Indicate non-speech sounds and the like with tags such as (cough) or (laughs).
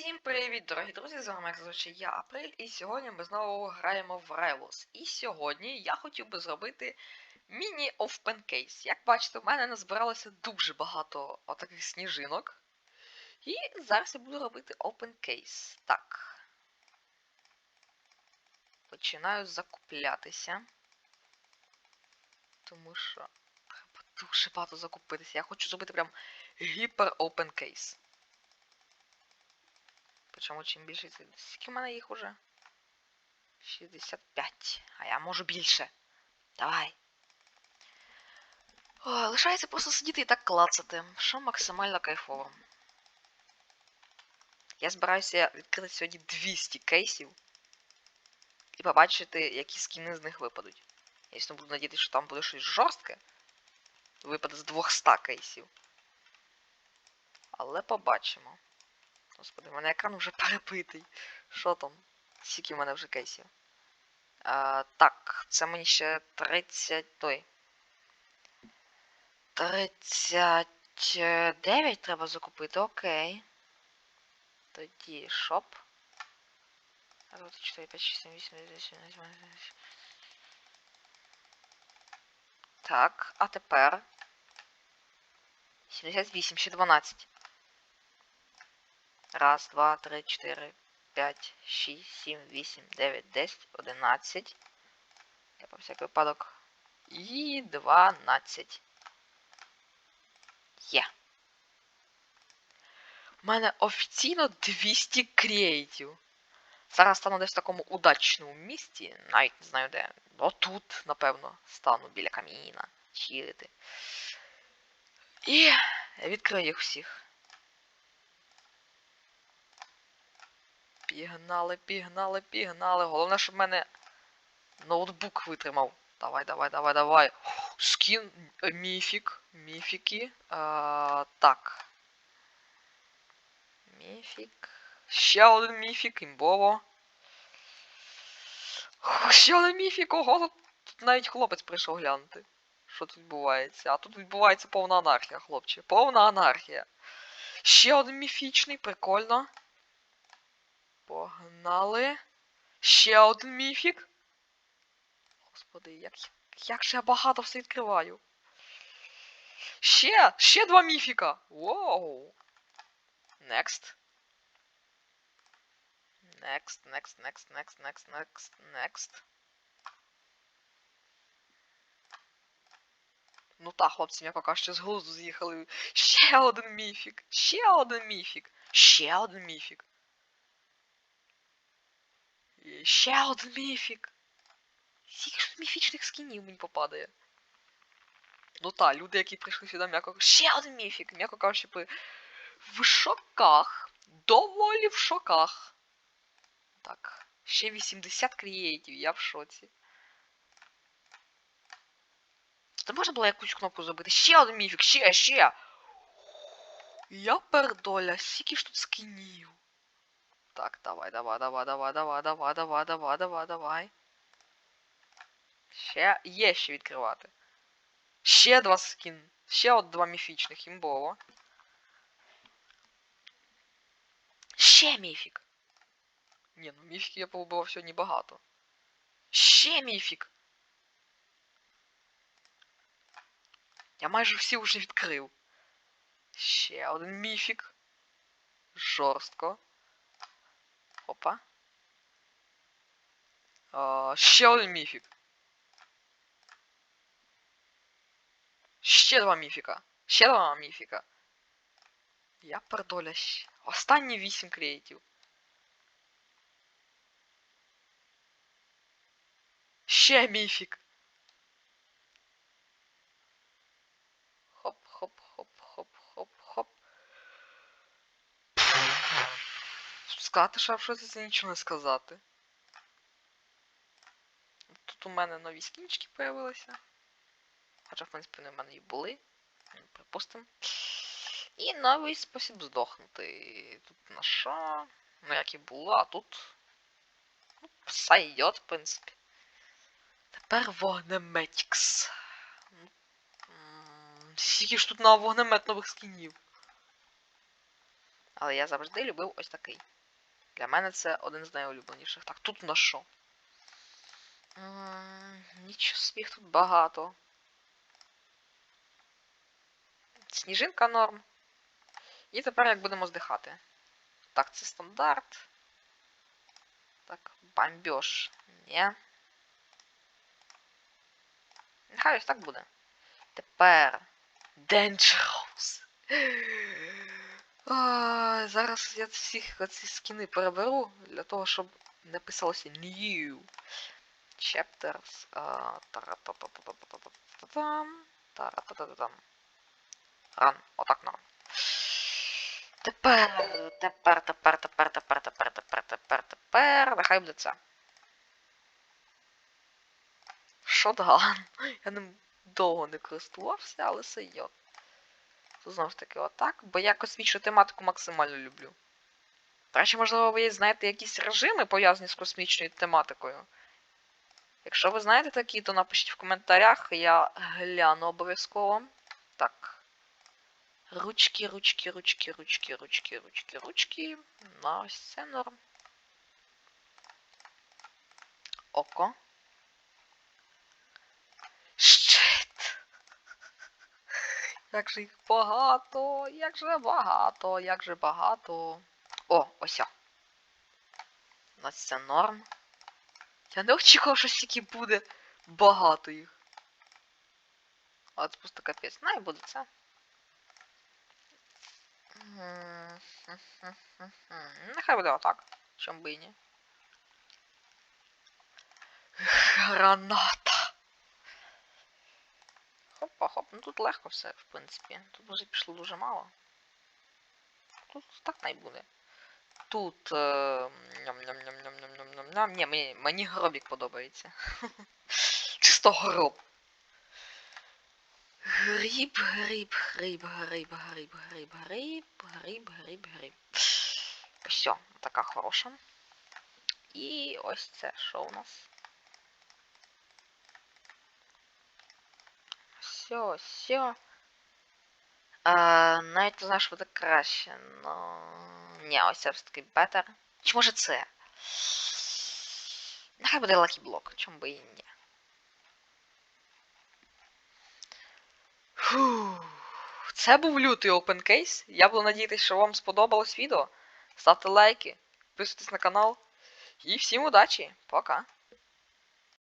Всім привіт, дорогі друзі! З вами як зазвичай я Апрель, і сьогодні ми знову граємо в Rivals. І сьогодні я хотів би зробити міні-open case. Як бачите, в мене назбиралося дуже багато отаких сніжинок. І зараз я буду робити open. Так. Починаю закуплятися. Тому що треба дуже багато закупитися. Я хочу зробити прям гіпер open case. Причому чим більше це. Скільки в мене їх уже? 65. А я можу більше. Давай. О, лишається просто сидіти і так клацати, що максимально кайфово. Я збираюся відкрити сьогодні 200 кейсів і побачити, які скіни з них випадуть. Я звісно буду надіятися, що там буде щось жорстке. Випаде з 200 кейсів. Але побачимо. Господи, в мене екран вже (laughs) перебитий. Що там? Скільки в мене вже кейсів? А, так, це мені ще 30. той. 39 треба закупити, окей. Тоді шоп. 4, 5, 6, 7, 8, 9, 10, 11, 12. Так, а тепер. 78, ще 12. Раз, два, три, чотири, п'ять, шість, сім, вісім, дев'ять, десять, одинадцять. Я по всякий випадок. І дванадцять. Є. У мене офіційно 200 креатів. Зараз стану десь в такому удачному місці. Навіть не знаю де. Отут, напевно, стану біля каміна. Чилити. І відкрию їх всіх. Пігнали, пігнали, пігнали. Головне, щоб в мене ноутбук витримав. Давай, давай, давай, давай. Скін е, міфік. Міфіки. А, так. Міфік. Ще один міфік, імбово. Ще один міфік, ого, тут навіть хлопець прийшов глянути. Що тут відбувається? А тут відбувається повна анархія, хлопче. Повна анархія. Ще один міфічний, прикольно. Погнали. Ще один міфік. Господи, як, як же я багато все відкриваю. Ще! Ще два міфіка! Воу! Next. Next, next, next, next, next, next, next. Ну так, хлопці, м'яко кажучи, з глузду з'їхали. Ще один міфік! Ще один міфік! Ще один міфік! Ще один міфік. Скільки ж міфічних скінів мені попадає. Ну та, люди, які прийшли сюди, м'яко Ще один міфік, м'яко кажучи, би, в шоках. Доволі в шоках. Так, ще 80 креатів, я в шоці. Та можна було якусь кнопку зробити? Ще один міфік, ще, ще! Я пердоля, скільки ж тут скінів. Так, давай, давай, давай, давай, давай, давай, давай, давай, давай, давай. Ще є ще відкривати. Ще два скін. Ще от два міфічних, імбово. Ще міфік. Ні, ну міфіків я повбивав сьогодні багато. Ще міфік. Я майже всі вже відкрив. Ще один міфік. Жорстко. Опа. А, ще один міфік. Ще два міфіка. Ще два міфіка. Я пердоля. щ- Останні вісім креатів. Ще міфік. Сказати, що це нічого не сказати. Тут у мене нові скінчики появилися. Хоча, в принципі, вони в мене і були. Ну, Припустимо. І новий спосіб здохнути. Тут на що? Ну, як і було, а тут. Ну, все в принципі. Тепер вогнеметікс. Скільки ж тут на вогнемет нових скінів? Але я завжди любив ось такий. Для мене це один з найулюбленіших. Так, тут на що? Нічого собі тут багато. Сніжинка норм. І тепер як будемо здихати. Так, це стандарт. Так, бомбеж. Ні. Нехай ось так буде. Тепер. Dangerous. А, зараз я всіх ці скіни переберу для того, щоб не писалося new. Chapters. Ран. Отак норм. Тепер, тепер, тепер, тепер, тепер, тепер, тепер, тепер, тепер. Нехай буде це. Шотган. Я ним довго не користувався, але це. Тут знову ж таки отак, бо я космічну тематику максимально люблю. До речі, можливо, ви знаєте якісь режими пов'язані з космічною тематикою. Якщо ви знаєте такі, то напишіть в коментарях, я гляну обов'язково. Так. Ручки, ручки, ручки, ручки, ручки, ручки, ручки. На ось це норм. Око. Як же їх багато, як же багато, як же багато. О, ось. У нас це норм. Я не очікував, що стільки буде багато їх. А це просто капець. Най буде це. Нехай буде отак. Чом би і ні. Граната. Ну тут легко все, в принципі. Тут вже пішло дуже мало. Тут так не буде. Тут. Е... ням-ням-ням-ням-ням-ням-ням. Ні, мені, мені гробік подобається. (laughs) Чисто гроб. Гриб, гриб, гриб, гриб, гриб, гриб, гриб, гриб, гриб, гриб. Все, така хороша. І ось це що у нас? Все, все. А, навіть знаю, буде краще, но... Ні, ось це все-таки бетер. Чи може це? Нехай буде Lucky Block, чому би і ні. Фух. Це був лютий open case. Я буду надіятися, що вам сподобалось відео. Ставте лайки, підписуйтесь на канал. І всім удачі. Пока.